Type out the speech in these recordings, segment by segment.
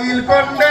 கோயில் கொண்ட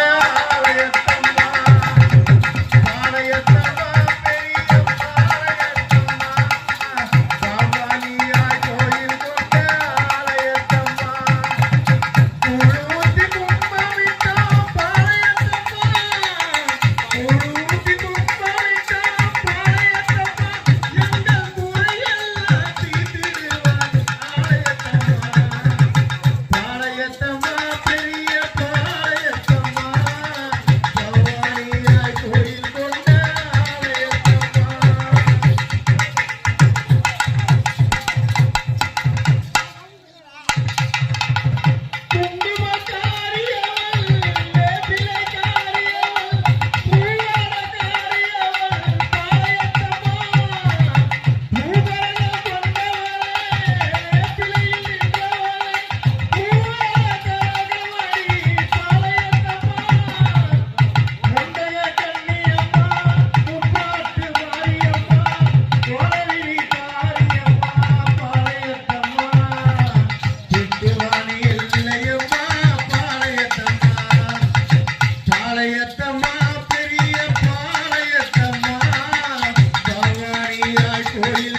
கோயில்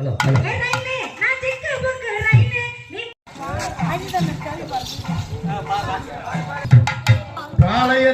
ஹலோ ஹலோ ఏ